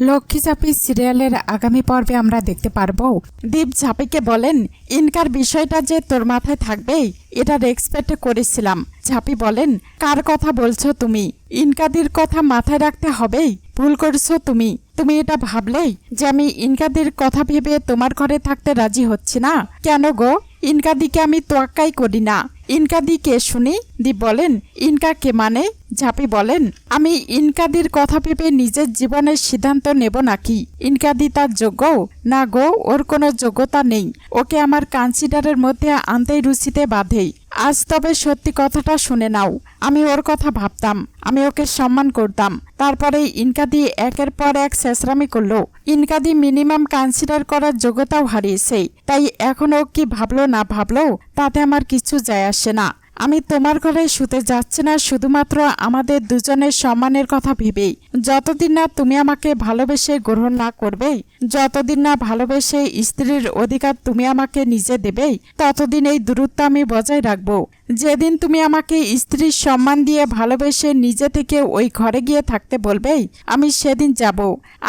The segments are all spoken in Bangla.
লক্ষ্মী ঝাঁপি সিরিয়ালের আগামী পর্বে আমরা দেখতে পারব। দীপ ঝাঁপিকে বলেন, ইনকার বিষয়টা যে তোর মাথায় থাকবেই, এটা এক্সপেক্ট করেছিলাম। ঝাঁপি বলেন, কার কথা বলছো তুমি? ইনকাদির কথা মাথায় রাখতে হবেই, ভুল করছ তুমি। তুমি এটা ভাবলেই যে আমি ইনকাদির কথা ভেবে তোমার ঘরে থাকতে রাজি হচ্ছি না। কেন গো? ইনকাদিকে আমি তোয়াক্কাই করি না। ইনকাদি কে শুনি, দি বলেন ইনকা কে মানে ঝাঁপি বলেন। আমি ইনকাদির কথা ভেবে নিজের জীবনের সিদ্ধান্ত নেব নাকি? ইনকাদি তার যোগ্য? না গো, ওর কোনো যোগ্যতা নেই। ওকে আমার কনসিডারের মধ্যে আনতেই রুচিতে বাধেই আজ তবে সত্যি কথাটা শুনে নাও। আমি ওর কথা ভাবতাম, আমি ওকে সম্মান করতাম। তারপরে ইনকাদি একের পর এক শেষরামি করল। ইনকাদি মিনিমাম কনসিডার করার যোগ্যতাও হারিয়েছে। তাই এখন ও কি ভাবলো না ভাবলো, তাতে আমার কিছু যায় আসে না। আমি তোমার ঘরে শুতে যাচ্ছি না, শুধুমাত্র আমাদের দুজনের সম্মানের কথা ভেবেই। যতদিন না তুমি আমাকে ভালোবেসে গ্রহণ না করবে, যতদিন না ভালোবেসে স্ত্রীর অধিকার তুমি আমাকে নিজে দেবে, ততদিন এই দূরত্ব আমি বজায় রাখব। যেদিন তুমি আমাকে স্ত্রীর সম্মান দিয়ে ভালোবেসে নিজে থেকে ওই ঘরে গিয়ে থাকতে বলবেই আমি সেদিন যাব।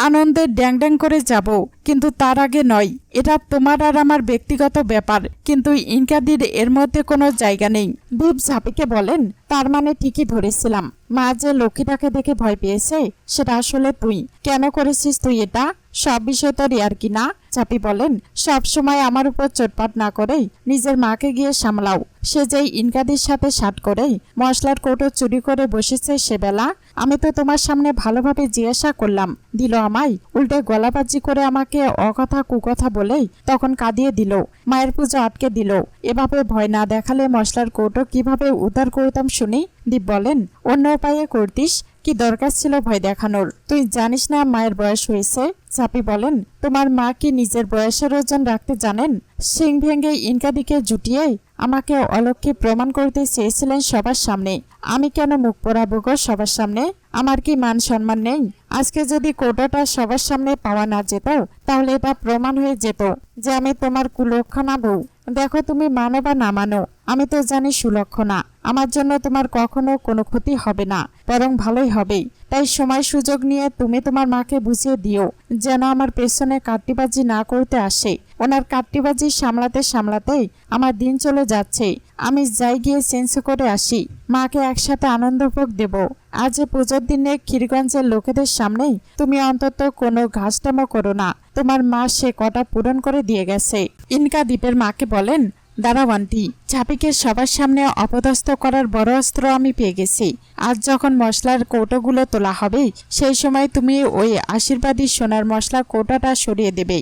আনন্দে ড্যাং ড্যাং করে যাব, কিন্তু তার আগে নয়। এটা তোমার আর আমার ব্যক্তিগত ব্যাপার, কিন্তু ইনকাদির এর মধ্যে কোনো জায়গা নেই। দীপ ঝাঁপিকে বলেন, তার মানে ঠিকই ধরেছিলাম। মা যে লক্ষ্মীটাকে দেখে ভয় পেয়েছে, সেটা আসলে তুই। কেন করেছিস তুই এটা? সব বিষয় তো রিয়ার কি না? চাপি বলেন, সব সময় আমার উপর চোটপাট না করেই নিজের মাকে গিয়ে সামলাও। সে যেই ইনকাদির সাথে সাট করেই মশলার কৌটো চুরি করে বসেছে সেবেলা, আমি তো তোমার সামনে ভালোভাবে জিজ্ঞাসা করলাম। দিল আমায়, উল্টে গলাবাজি করে আমাকে অকথা কুকথা বলেই তখন কাঁদিয়ে দিল। মায়ের পুজো আটকে দিল। এভাবে ভয় না দেখালে মশলার কৌটো কীভাবে উদ্ধার করতাম শুনি? দীপ বলেন, অন্য উপায়ে করতিস কি দরকার ছিল ভয় দেখানোর? তুই জানিস না মায়ের বয়স হয়েছে? চাপি বলেন, তোমার মা কি নিজের বয়সের ওজন রাখতে জানেন? সিং ভেঙে ইনকাদিকে জুটিয়ে আমাকে অলক্ষে প্রমাণ করতে চেয়েছিলেন সবার সামনে। আমি কেন মুখ পরাবো গো সবার সামনে? আমার কি মান সম্মান নেই? আজকে যদি কোটাটা সবার সামনে পাওয়া না যেত, তাহলে এটা প্রমাণ হয়ে যেত যে আমি তোমার কুলক্ষণা বউ। দেখো তুমি মানো বা না মানো, আমি তো জানি সুলক্ষণা। আমার জন্য তোমার কখনো কোনো ক্ষতি হবে না, বরং ভালোই হবে। তাই সময় সুযোগ নিয়ে তুমি তোমার মাকে বুঝিয়ে দিও, যেন আমার পেছনে কাট্টিবাজি না করতে আসে। ওনার কাট্টিবাজি সামলাতে সামলাতেই আমার দিন চলে যাচ্ছে। আমি যাই গিয়ে চেঞ্জ করে আসি। মাকে একসাথে আনন্দভোগ দেব। আজ পুজোর দিনে ক্ষীরগঞ্জের লোকেদের সামনেই তুমি অন্তত কোনো ঘাসটামো করো না। তোমার মা সে কটা পূরণ করে দিয়ে গেছে। ইনকা দ্বীপের মাকে বলেন, দাঁড়াও আন্টি ঝাপিকে সবার সামনে অপদস্থ করার বড় অস্ত্র আমি পেয়ে গেছি। আজ যখন মশলার কৌটোগুলো তোলা হবে, সেই সময় তুমি ওই আশীর্বাদী সোনার মশলা কৌটাটা সরিয়ে দেবে।